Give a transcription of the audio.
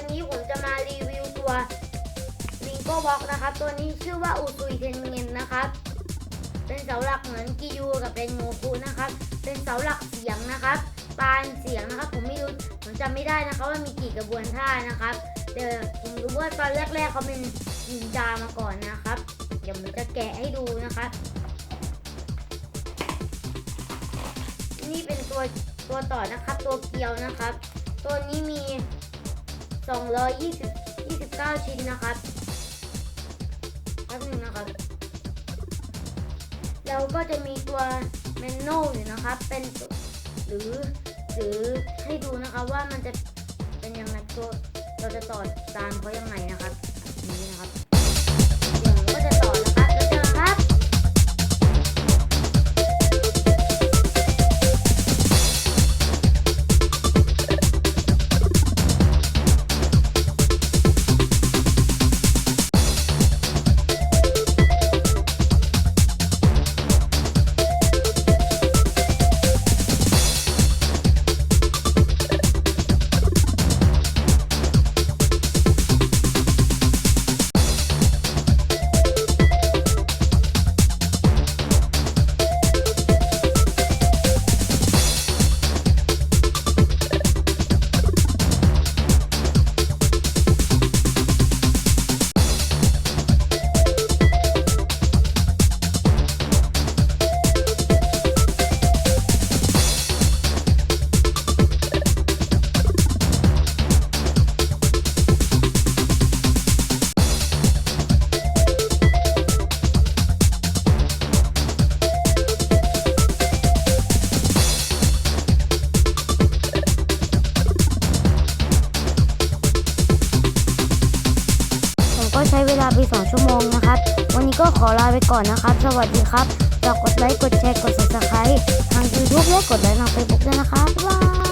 วันนี้ผมจะมารีวิวตัวลิงโก้บ็อกนะครับ ตัวนี้ชื่อว่าอูซุยเทนเงินนะครับ เป็นเสาหลักเหมือนกิยูกับเป็นโงคุนะครับ เป็นเสาหลักเสียงนะครับปานเสียงนะครับ ผมไม่รู้ผมจำไม่ได้นะครับว่ามีกี่กระบวนท่านะครับแต่ผมรู้ว่าตอนแรกๆเขาเป็นนินจามาก่อนนะครับ เดี๋ยวผมจะแกะให้ดูนะครับนี่เป็นตัวตัวต่อนะครับ ตัวเกลียวนะครับ ตัวนี้มี 220 29 ชิ้นนะครับแป๊บหนึงนะครับ แล้วก็จะมีตัวเมนนวลอยู่นะครับ เป็นหรือหรือให้ดูนะครับว่ามันจะเป็นยังไงตัวเราจะต่อตามเขายังไงนะครับ ช้เวลาไป 2 ชั่วโมงนะครับ วันนี้ก็ขอลาไปก่อนนะครับ สวัสดีครับฝากกดไลค์ กดแชร์ กด subscribe ทาง YouTube และกดไลค์ทาง Facebook ด้วยนะครับบ๊ายบาย